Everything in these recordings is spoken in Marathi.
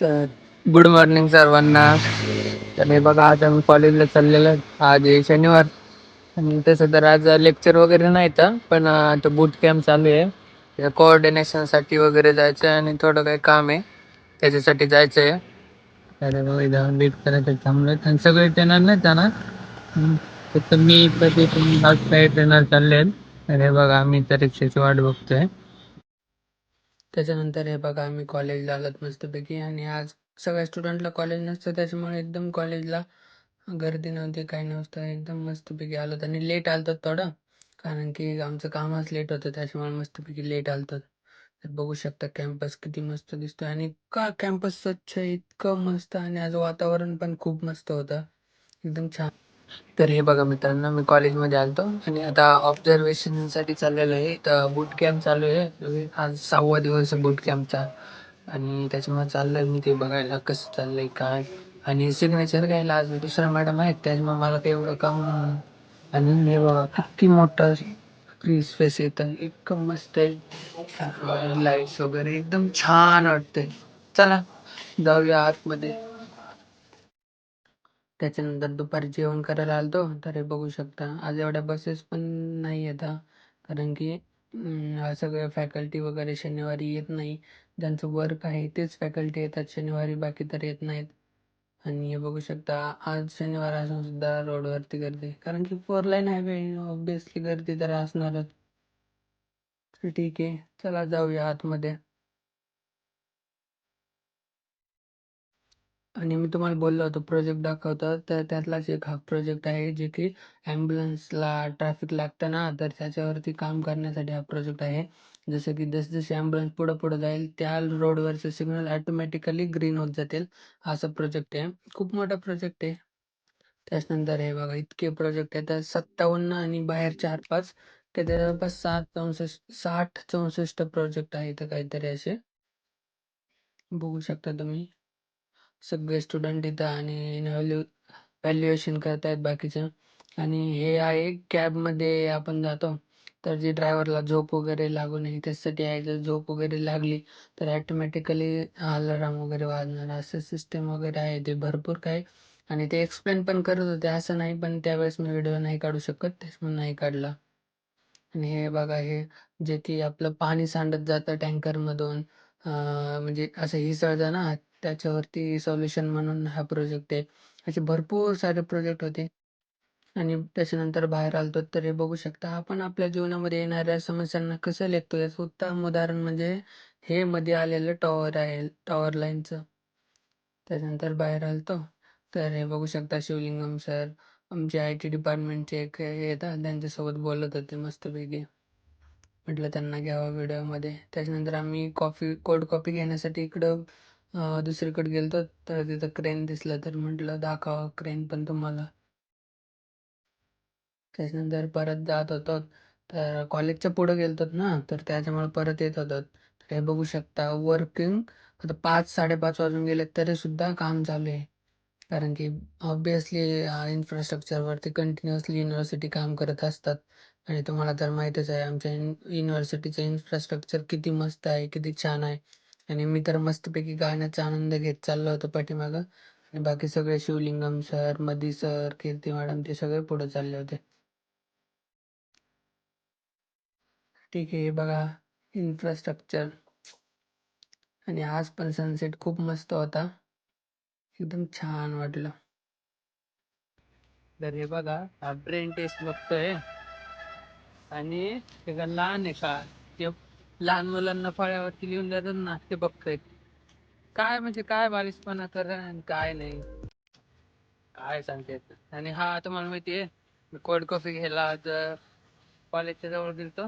तर गुड मॉर्निंग सर्वांना. तर हे बघा आज आम्ही कॉलेजला चाललेलो आज आहे शनिवार. आणि तसं तर आज लेक्चर वगैरे नाही तर पण आता बूट कॅम्प चालू आहे. कोऑर्डिनेशनसाठी वगैरे जायचं आहे आणि थोडं काही काम आहे. त्याच्यासाठी जायचं आहे तर बघा इथं वेट करायचं थांबलं आणि सगळे येणार नाही जाणार फक्त मी प्रदीप आणि आज काही ट्रेनर चालले आहेत. अरे बघा आम्ही तर रिक्षाची वाट बघतोय. त्याच्यानंतर हे बघा आम्ही कॉलेजला आलोत मस्तपैकी आणि आज सगळ्या स्टुडंटला कॉलेज नसतं त्याच्यामुळे एकदम कॉलेजला गर्दी नव्हती काही नव्हतं एकदम मस्तपैकी आलोत आणि लेट आलतो थोडं कारण की आमचं कामच लेट होतं त्याच्यामुळे मस्तपैकी लेट आलतो तर बघू शकता कॅम्पस किती मस्त दिसतो आणि का कॅम्पस स्वच्छ इतकं मस्त आणि आज वातावरण पण खूप मस्त होतं. एकदम छान. तर हे बघा मित्रांनो मी कॉलेजमध्ये आलतो आणि आता ऑब्झर्वेशनसाठी चाललेलो आहे. तर बूट कॅम्प चालू आहे. आज सहावा दिवस आहे बूट कॅम्पचा आणि त्याच्यामुळे चाललंय मी ते बघायला कसं चाललंय काय? आणि सिग्नेचर घ्यायला आज दुसरा मॅडम आहेत. त्याच्यामुळे मला काही एवढं काम आणि हे बघा किती मोठा फ्री स्पेस येतं. इतकं मस्त आहे. लाईट्स वगैरे एकदम छान वाटतंय. चला जाऊया आतमध्ये. त्याच्यानंतर दुपारी जेवण करायला आलो तर हे बघू शकता आज एवढ्या बसेस पण नाही येतात कारण की सगळे फॅकल्टी वगैरे शनिवारी येत नाही. ज्यांचं वर्क आहे तेच फॅकल्टी येतात. शनिवारी बाकी तर येत नाहीत. आणि हे बघू शकता आज शनिवार असून सुद्धा रोडवरती गर्दी. कारण की फोर लाईन हायवे ऑब्विसली गर्दी तर असणारच. तर ठीक आहे चला जाऊया आतमध्ये. आणि मी तुम्हाला बोललो होतो प्रोजेक्ट दाखवतो तर त्यातलाच एक हा प्रोजेक्ट आहे जे की ॲम्ब्युलन्सला ट्रॅफिक लागतं ना, तर त्याच्यावरती काम करण्यासाठी हा प्रोजेक्ट आहे. जसं की जसजशी ॲम्ब्युलन्स पुढं पुढं जाईल, त्या रोडवरचे सिग्नल ॲटोमॅटिकली ग्रीन होत जातील. असा प्रोजेक्ट आहे. खूप मोठा प्रोजेक्ट आहे. त्याच्यानंतर हे बघा, इतके प्रोजेक्ट आहेत सत्तावन्न आणि बाहेर चार पाच ते जवळपास सात चौसष्ट, साठ चौसष्ट प्रोजेक्ट आहेत काहीतरी असे. बघू शकता तुम्ही. सगळे स्टुडंट इथं आणि व्हॅल्यू व्हॅल्युएशन करतायत बाकीचं. आणि हे आहे कॅबमध्ये आपण जातो तर जे ड्रायव्हरला झोप वगैरे लागू नये त्याच्यासाठी आहे जर झोप वगैरे लागली तर ॲटोमॅटिकली अलाराम वगैरे वाजणार. असं सिस्टम वगैरे आहे ते भरपूर काही. आणि ते एक्सप्लेन पण करत होते असं नाही पण त्यावेळेस मी व्हिडिओ नाही काढू शकत तेच म्हणून नाही काढला. आणि हे बघा हे जे की आपलं पाणी सांडत जातं टँकरमधून म्हणजे असं हिसळतं ना त्याच्यावरती सोल्युशन म्हणून हा प्रोजेक्ट आहे. असे भरपूर सारे प्रोजेक्ट होते. आणि त्याच्यानंतर बाहेर आलतो तर हे बघू शकता. आपण आपल्या जीवनामध्ये येणाऱ्या समस्यांना कसं लेखतो? याचं उत्तम उदाहरण म्हणजे हे मध्ये आलेलं टॉवर आहे टॉवर लाईनचं त्याच्यानंतर बाहेर आलतो तर हे बघू शकता शिवलिंगम सर आमचे आय टी डिपार्टमेंटचे एक येतात. त्यांच्यासोबत बोलत होते मस्तपैकी. म्हटलं त्यांना घ्यावं व्हिडिओमध्ये त्याच्यानंतर आम्ही कॉफी कोल्ड कॉफी घेण्यासाठी इकडं अं, दुसरीकडे गेलतो तर तिथं क्रेन दिसलं तर म्हटलं दाखवा क्रेन पण तुम्हाला. त्याच्यानंतर परत जात होतो तर कॉलेजच्या पुढं गेलतो ना तर त्याच्यामुळे परत येत होतो. तर हे बघू शकता वर्किंग आता पाच साडेपाच वाजून गेले तरी सुद्धा काम चालू आहे. कारण की ऑब्विसली इन्फ्रास्ट्रक्चरवरती कंटिन्युअसली युनिव्हर्सिटी काम करत असतात. आणि तुम्हाला तर माहीतच आहे आमच्या युनिव्हर्सिटीचं इन्फ्रास्ट्रक्चर किती मस्त आहे किती छान आहे. आणि मी तर मस्तपैकी गाण्याचा आनंद घेत चाललो होतो पाठीमागं. आणि बाकी सगळे शिवलिंगम सर मधी सर कीर्ती मॅडम ते सगळे पुढे चालले होते. ठीक आहे बघा इन्फ्रास्ट्रक्चर आणि आज पण सनसेट खूप मस्त होता. एकदम छान वाटलं. तर हे बघा हा ब्रेन टेस्ट बघतोय. आणि लहान आहे का? ते लहान मुलांना फळ्यावरती लिहून देतात ना ते बघतायत. काय म्हणजे काय बालिशपणा करा आणि काय नाही. काय सांगते येत नाही. आणि हा तुम्हाला माहिती आहे मी कोल्ड कॉफी घ्यायला तर कॉलेजच्या जवळ गेलतो.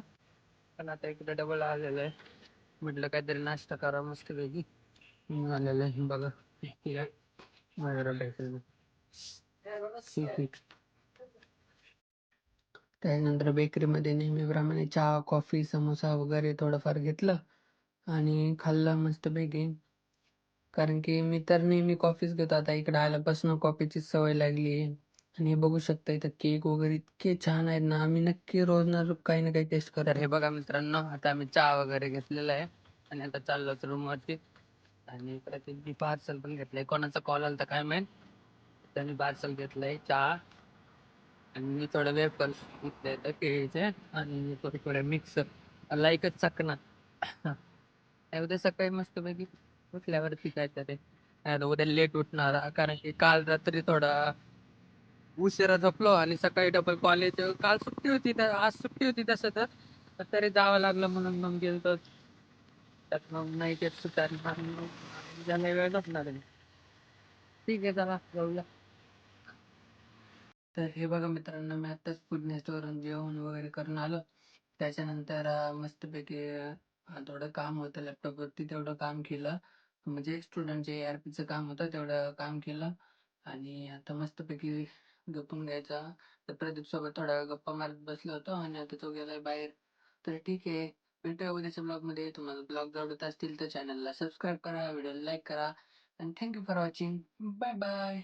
पण आता इकडे डबल आलेलं आहे. म्हटलं काहीतरी नाश्ता करा मस्त पैकी आलेलं आहे. बघा ठीक आहे. माझ्या त्यानंतर बेकरीमध्ये नेहमीप्रमाणे चहा कॉफी समोसा वगैरे थोडंफार घेतलं आणि खाल्लं मस्तपैकी. कारण की मी तर नेहमी कॉफीच घेतो. आता इकडं आल्यापासून कॉफीची सवय लागली आहे आणि हे बघू शकता इथं केक वगैरे इतके छान आहेत ना. आम्ही नक्की रोज ना रोज काही ना काही टेस्ट करणार हे बघा मित्रांनो आता आम्ही चहा वगैरे घेतलेला आहे. आणि आता चाललो रूमवरती आणि प्रतीकनी पार्सल पण घेतलंय. कोणाचा कॉल आला तर काय माहीत? त्यांनी पार्सल घेतलंय चहा. आणि मी थोडं वेफर्स घेतले केळीचे आणि थोडे थोडे मिक्स मला एकच चकना उद्या सकाळी मस्तपैकी उठल्यावरती काय तरी आता उद्या लेट उठणार कारण की काल रात्री थोडा उशिरा झोपलो आणि सकाळी डबल कॉलेज काल सुट्टी होती तर आज सुट्टी होती तसं तर. तरी जावं लागलं म्हणून मग गेलो तर त्यात मग नाही ते सुटार ज्याला वेळ नसणार ठीक आहे चला जाऊया. तर हे बघा मित्रांनो मी आत्ताच फूड वरून जेवण वगैरे करून आलो. त्याच्यानंतर मस्तपैकी थोडं काम होतं लॅपटॉपवरती तेवढं काम केलं. म्हणजे स्टुडंटचे ए आर पीचं काम होतं तेवढं काम केलं. आणि आता मस्तपैकी गपून घ्यायचा. तर प्रदीप सोबत थोडा गप्पा मारत बसलो होतो आणि आता तो गेलाय बाहेर. तर ठीक आहे भेटूया उद्याच्या ब्लॉगमध्ये तुम्हाला ब्लॉग आवडत असतील तर चॅनलला सबस्क्राईब करा व्हिडिओला लाईक करा. आणि thank you for watching bye bye